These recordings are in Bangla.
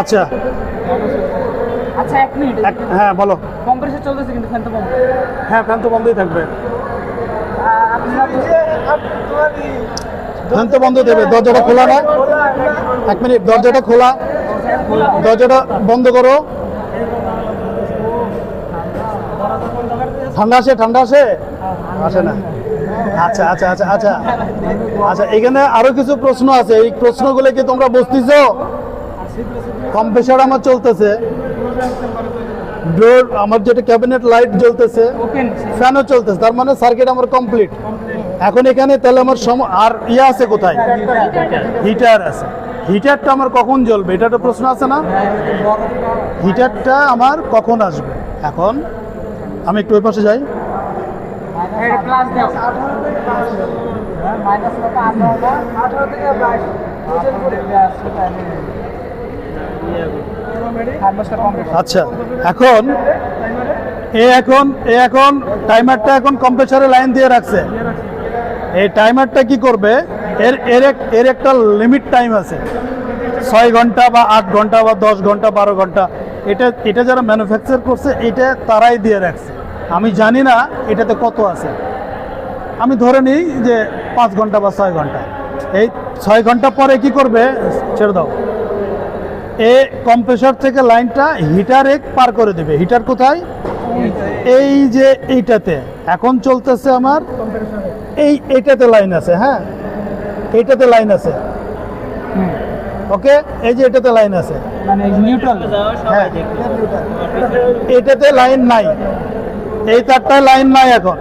আচ্ছা। আচ্ছা এক মিনিট। হ্যাঁ বলো। কম্প্রেসার চলতেছে কিন্তু ফ্যান তো বন্ধ। হ্যাঁ ফ্যান তো বন্ধই থাকবে। ফ্যান তো বন্ধ দেবে। দরজাটা খোলা না। এক মিনিট দরজাটা খোলা। দরজাটা বন্ধ করো। ঠান্ডা আসে ঠান্ডা আসে আসে না। আচ্ছা আচ্ছা আচ্ছা আচ্ছা। আচ্ছা এখানে আরও কিছু প্রশ্ন আছে। এই প্রশ্নগুলো কি তোমরা বুঝতেছো? কম্প্রেসার আমার চলতেছে। ডোর আমার যেটা ক্যাবিনেট লাইট জ্বলতেছে ফ্যানও চলতেছে। তার মানে সার্কিট আমার কমপ্লিট এখন এখানে তাহলে আমার সম আর ইয়ে আছে কোথায়? হিটার আছে। হিটারটা আমার কখন জ্বলবে? এটা একটা প্রশ্ন আছে না? হিটারটা আমার কখন আসবে? এখন আমি একটু ওই পাশে যাই। আচ্ছা এখন, এ এখন এ এখন টাইমারটা এখন কম্প্রেসারে লাইন দিয়ে রাখছে। এই টাইমারটা কি করবে? এর এর এর একটা লিমিট টাইম আছে। ছয় ঘণ্টা বা আট ঘণ্টা বা দশ ঘণ্টা, বারো ঘণ্টা। এটা এটা যারা ম্যানুফ্যাকচার করছে, এটা তারাই দিয়ে রাখছে। আমি জানি না এটাতে কত আছে। আমি ধরে নিই যে পাঁচ ঘণ্টা বা ছয় ঘণ্টা। এই ছয় ঘণ্টা পরে কি করবে? ছেড়ে দাও। এ কম্প্রেসর থেকে লাইনটা হিটারে পার করে দেবে। হিটার কোথায়? এই যে এইটাতে। এখন চলতেছে আমার এই এটাতে লাইন আছে হ্যাঁ? এইটাতে লাইন আছে। ওকে? এই যে এটাতে লাইন আছে। মানে নিউট্রাল হ্যাঁ এটাতে লাইন নাই। এই তারটায় লাইন নাই এখন।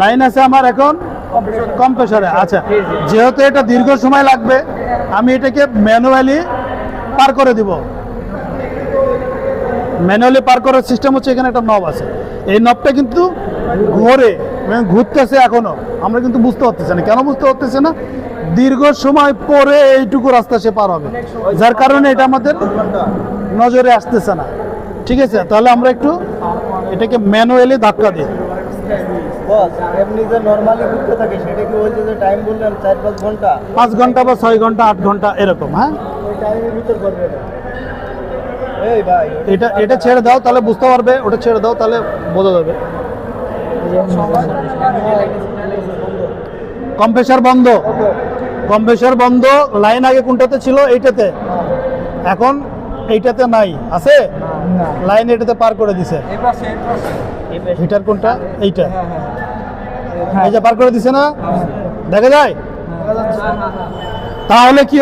লাইন আছে আমার এখন কম্প্রেসরে আচ্ছা। যেহেতু এটা দীর্ঘ সময় লাগবে আমি এটাকে ম্যানুয়ালি পার করে দিব। ম্যানুয়ালি পার করার সিস্টেম হচ্ছে এখানে একটা নব আছে। এই নবটা কিন্তু ঘোরে মানে ঘুরতেছে এখনও। আমরা কিন্তু বুঝতে পারতেছি না। কেন বুঝতে পারতেছি না? দীর্ঘ সময় পরে এইটুকু রাস্তা সে পার হবে। যার কারণে এটা আমাদের নজরে আসতেছে না। ঠিক আছে? তাহলে আমরা একটু এটাকে ম্যানুয়ালি ধাক্কা দিই বস এমনি যে নর্মালি ঘুরতে থাকে সেটা কি যে টাইম বললেন চার পাঁচ ঘণ্টা? বা ছয় ঘণ্টা আট ঘণ্টা এরকম হ্যাঁ? এটা এটা ছেড়ে দাও তাহলে বুঝতে পারবে ওটা ছেড়ে দাও তাহলে বোঝা যাবে। কম্প্রেসার বন্ধ। কম্প্রেসার বন্ধ লাইন আগে কোনটাতে ছিল? এইটাতে। এখন এইটাতে নাই আছে? লাইন এটাতে পার করে দিছে। হিটার কোনটা? এইটা। এইটা যে পার করে দিছে না? দেখা যায়? তাহলে কি